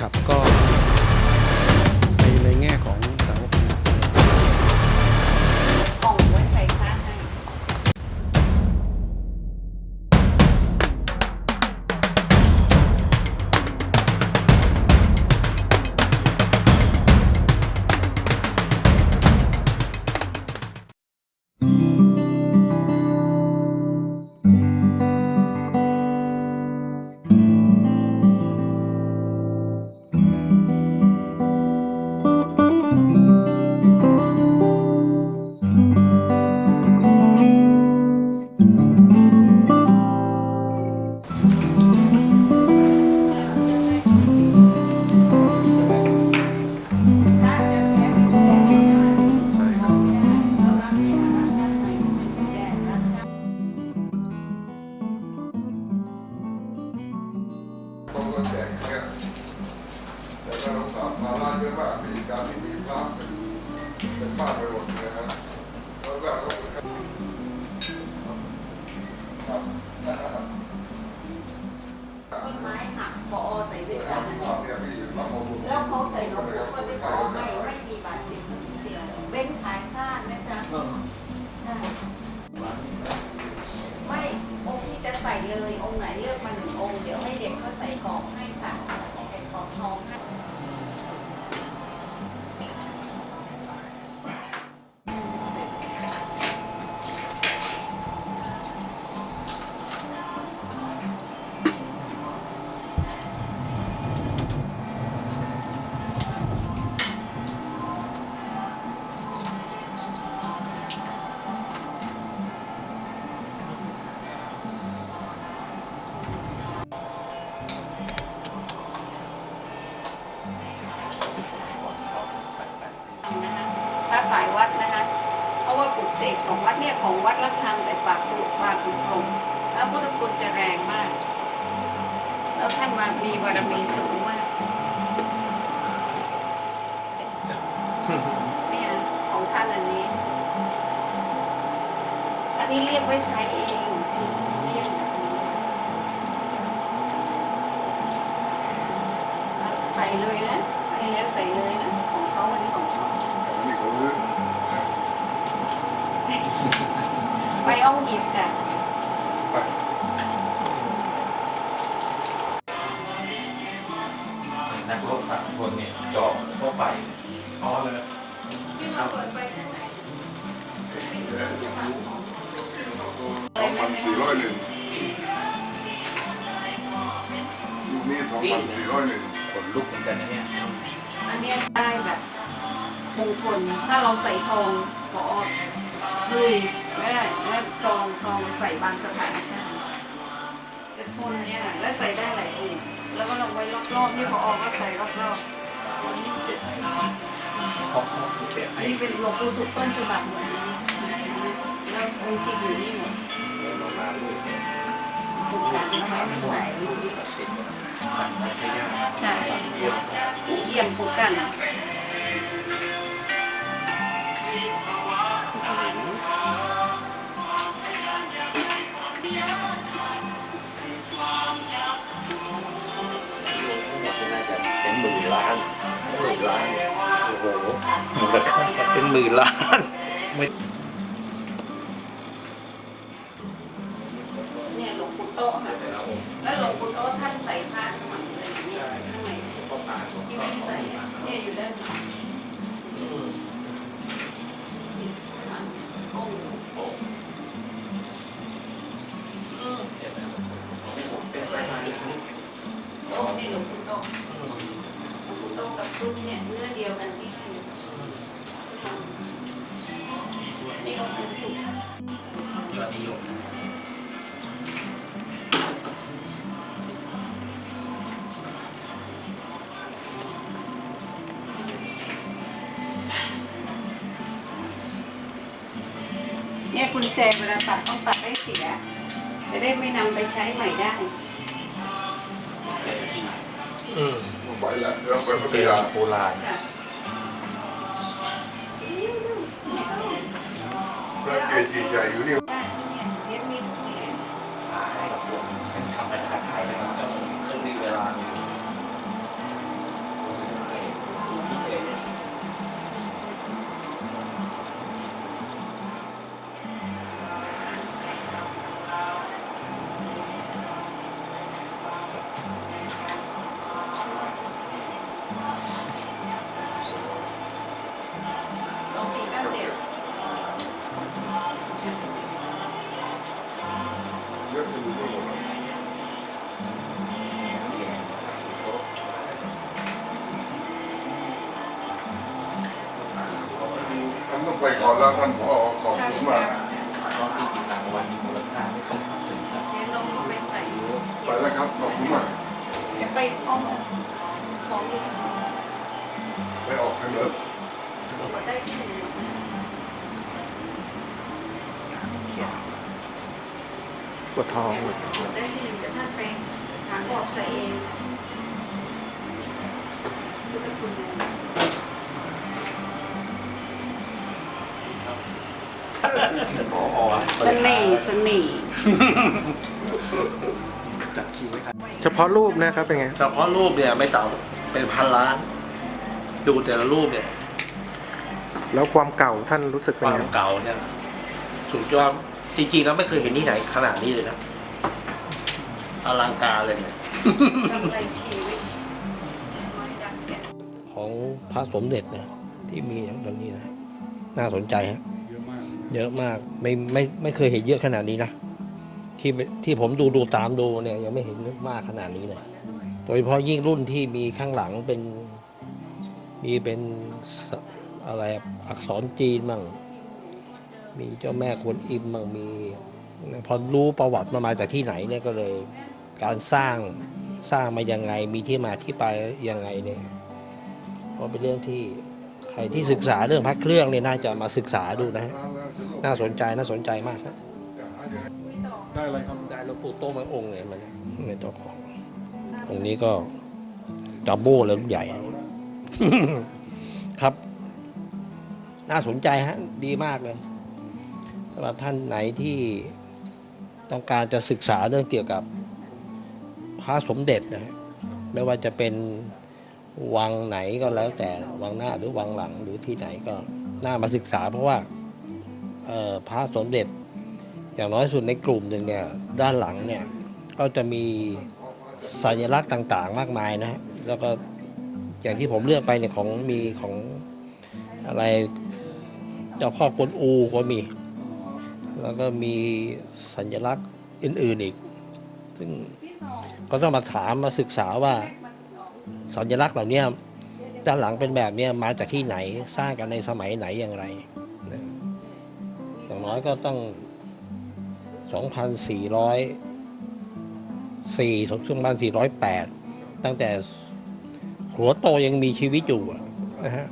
ครับก็ สกสองวัดเนี่ยของวัดละคังแต่ปากปลุกปากปลุกลมแล้วพุทธคุณจะแรงมาก แล้วท่านมามีบารมีสูงมากเนี่ยของท่านอันนี้ อันนี้เรียกไว้ใช้เองเรียกใส่เลยนะให้แล้วใส่เลยนะของเขาอันนี้ของเขา นี่เขาเรื่อง ไปเอาหยิบค่ะไปนักรบฝั่งคนเนี่ยจอบเข้าไปอ๋อเลยสองพันสี่ร้อยหนึ่งยุคนี้สองพันสี่ร้อยหนึ่งขนลุกเหมือนกันนะเนี่ยอันเนี้ยได้แบบมงคลถ้าเราใส่ทองพอลุย ไม่ได้แล้วทองทองใส่บางสถานการณ์จะทนเนี่ยแล้วใส่ได้หลายองค์แล้วก็ลงไว้รอบๆนี่พอก็ใส่รอบวันนี้เจ็ดของเขาเสียๆให้นี่เป็นหลวงปู่สุขต้นฉบับหมดนี้แล้วองค์จริงอยู่นี่หมดเรามาด้วยถูกกันแล้วให้ใส่ศักดิ์สิทธิ์มันไม่ใช่ยากใช่เยี่ยมเยี่ยมถูกกันเป็น มูลค่าเป็นหมื่นล้าน เนี่ยคุณแจเวลาตัดต้องตัดได้เสีย จะได้ไม่นำไปใช้ใหม่ได้ อืมไปแหละเราไปพัทเป็นยาโบราณค่ะพระเกจิใหญ่อยู่นี่ ได้เนี่ยเดี๋ ก่อนแล้วท่านผอขอบคุณมากตอนที่กินรางวัลมีมูลค่าไม่ต้องถึงครับเดี๋ยวเราไปใส่ไปแล้วครับขอบคุณมากเดี๋ยวไปเอาของอีกไปออกทางเดินก็ได้ที่ปวดท้องหมดได้ที่แต่ท่านไปหาบอกใส่เองดูให้คุณดู พอเสน่ห์เสน่ห์จัดคิวไว้ครับเฉพาะรูปนะครับเป็นไง เฉพาะรูปเนี่ยไม่ต่ำเป็นพันล้าน ดูแต่ละรูปเนี่ย แล้วความเก่าท่านรู้สึกคเป็นวามไงเก่าเนี่ยสุดยอดจริงๆแล้วไม่เคยเห็นที่ไหนขนาดนี้เลยนะอลังการเลยเนี่ยกำไรชีวิตน้อยดังแก่ของพระสมเด็จเนี่ยที่มีอย่างตอนนี้นะ น่าสนใจฮะ เยอะมากไม่ไม่ไม่เคยเห็นเยอะขนาดนี้นะที่ที่ผมดูดูตามดูเนี่ยยังไม่เห็นมากขนาดนี้เลยโดยเฉพาะยิ่งรุ่นที่มีข้างหลังเป็น มีเป็นอะไรอักษรจีนมั่ง มีเจ้าแม่กวนอิมมั่งมีพอรู้ประวัติมามาจากที่ไหนเนี่ยก็เลย การสร้างสร้างมายังไงมีที่มาที่ไปยังไงเนี่ยเพราะเป็นเรื่องที่ รที่ศึกษาเรื่องพระเครื่องเนี่ยน่าจะมาศึกษาดูนะฮะน่าสนใจน่าสนใจมากครับได้อะไรครับได้หลวงปู่โตมาองค์เนี่ยมันเนี่ยในเจ้าขององค์นี้ก็จัมโบ้เลยใหญ่ ครับ น่าสนใจฮะ ดีมากเลยสำหรับท่านไหนที่ต้องการจะศึกษาเรื่องเกี่ยวกับพระสมเด็จนะฮะไม่ว่าจะเป็น วังไหนก็แล้วแต่วังหน้าหรือวังหลังหรือที่ไหนก็น่ามาศึกษา เพราะว่าพระสมเด็จ อย่างน้อยสุดในกลุ่มหนึ่งเนี่ยด้านหลังเนี่ยก็จะมีสัญลักษณ์ต่างๆ มากมายนะฮะแล้วก็อย่างที่ผมเลือกไปเนี่ยของมีของอะไรเจ้าพ่อกวนอูก็มี แล้วก็มีสัญลักษณ์อื่นๆอีก ซึ่งก็ต้องมาถามมาศึกษาว่า สัญลักษณ์เหล่านี้ด้านหลังเป็นแบบนี้มาจากที่ไหนสร้างกันในสมัยไหนอย่างไรอย่างน้อยก็ต้อง 2,404ถึง2,408 ตั้งแต่หัวโตยังมีชีวิตอยู่นะฮะ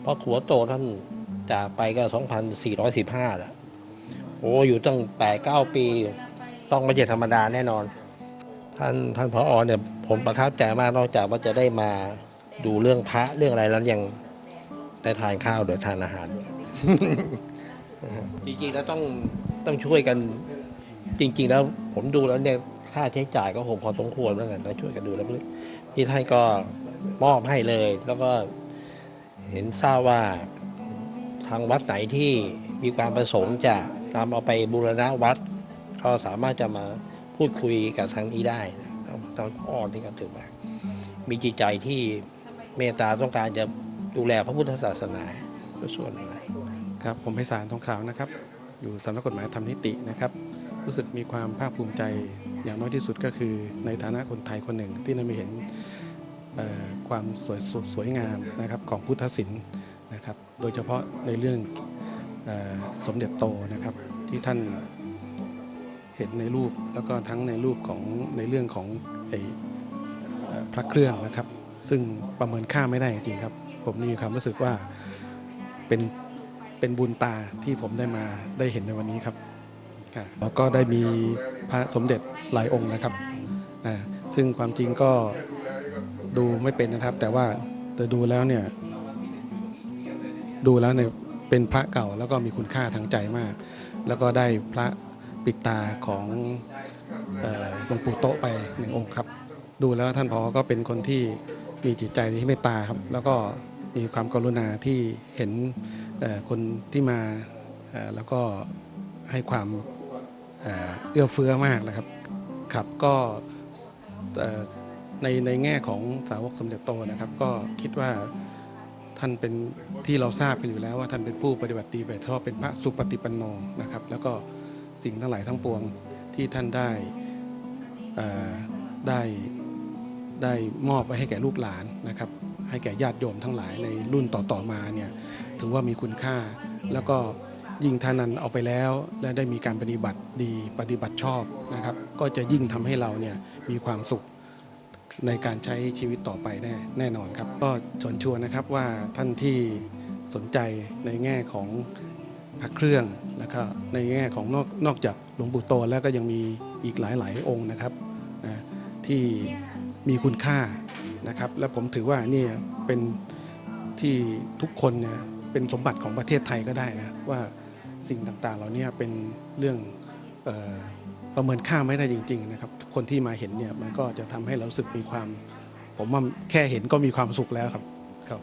เพราะหัวโตท่านจากไปก็ 2,415 แล้ว โอ้ อยู่ตั้ง 8-9 ปี ต้องไม่ใช่ธรรมดาแน่นอน ท่านท่านพออเนี่ยผมประทับใจมากนอกจากว่าจะได้มาดูเรื่องพระเรื่องอะไรแล้วยังได้ทานข้าวโดยทานอาหาร จริงๆแล้วต้องต้องช่วยกัน จริง ๆ แล้วผมดูแล้วเนี่ยค่าใช้จ่ายก็คงพอสมควรเหมือนกันต้องช่วยกันดูแล้วที่ท่านก็มอบให้เลย แล้วก็เห็นทราบว่าทางวัดไหนที่มีความประสงค์จะนำเอาไปบูรณะวัด ก็สามารถจะมา พูดคุยกับทางนี้ได้ตอนอ่อนที่ก็ถือว่ามีจิตใจที่เมตตาต้องการจะดูแลพระพุทธศาสนาส่วนหนึ่งครับผมไพศาลทองขาวนะครับ อยู่สำนักกฎหมายธรรมนิตินะครับ รู้สึกมีความภาคภูมิใจอย่างน้อยที่สุดก็คือ ในฐานะคนไทยคนหนึ่งที่ได้มาเห็นความสวยสวยงามนะครับของพุทธศิลป์นะครับ โดยเฉพาะในเรื่องอสมเด็จโตนะครับที่ท่าน เห็นในรูปแล้วก็ทั้งในรูปของในเรื่องของไอ้พระเครื่องนะครับ ซึ่งประเมินค่าไม่ได้จริงครับ ผมมีความรู้สึกว่าเป็นเป็นบุญตาที่ผมได้มาได้เห็นในวันนี้ครับแล้วก็ได้มีพระสมเด็จหลายองค์นะครับซึ่งความจริงก็ดูไม่เป็นนะครับ แต่ว่าแต่ดูแล้วเนี่ยดูแล้วเนี่ยเป็นพระเก่าแล้วก็มีคุณค่าทางใจมาก แล้วก็ได้พระ ปิดตาของหลวงปู่โตะไปหนึ่งองค์ครับ ดูแล้วท่านพอก็เป็นคนที่มีจิตใจที่เมตตาครับ แล้วก็มีความกรุณาที่เห็นคนที่มาแล้วก็ให้ความเอื้อเฟื้อมากนะครับครับก็ในในแง่ของสาวกสมเด็จโตนะครับ ก็คิดว่าท่านเป็นที่เราทราบกันอยู่แล้วว่าท่านเป็นผู้ปฏิบัติดีแบบชอบเป็นพระสุปฏิปันโนนะครับ แล้วก็ สิ่งทั้งหลายทั้งปวงที่ท่านได้ได้ได้มอบไว้ให้แก่ลูกหลานนะครับ ให้แก่ญาติโยมทั้งหลายในรุ่นต่อๆมาเนี่ยถถึงว่ามีคุณค่า แล้วก็ยิ่งท่านั้นเอาไปแล้ว และได้มีการปฏิบัติดีปฏิบัติชอบนะครับ ก็จะยิ่งทำให้เราเนี่ยมีความสุขในการใช้ชีวิตต่อไปแน่แน่นอนครับ ก็ชวนชวนนะครับว่าท่านที่สนใจในแง่ของ พระเครื่องแล้วก็ในแง่ของนอกนอกจากหลวงปู่โตแล้วก็ยังมีอีกหลาย ๆ องค์นะครับนะที่มีคุณค่านะครับ และผมถือว่านี่เป็นที่ทุกคนเนี่ยเป็นสมบัติของประเทศไทยก็ได้นะว่าสิ่งต่างๆ เหล่านี้เป็นเรื่องออประเมินค่าไม่ได้จริง ๆ นะครับ คนที่มาเห็นเนี่ยมันก็จะทำให้เราสึกมีความ ผมว่าแค่เห็นก็มีความสุขแล้วครับครับ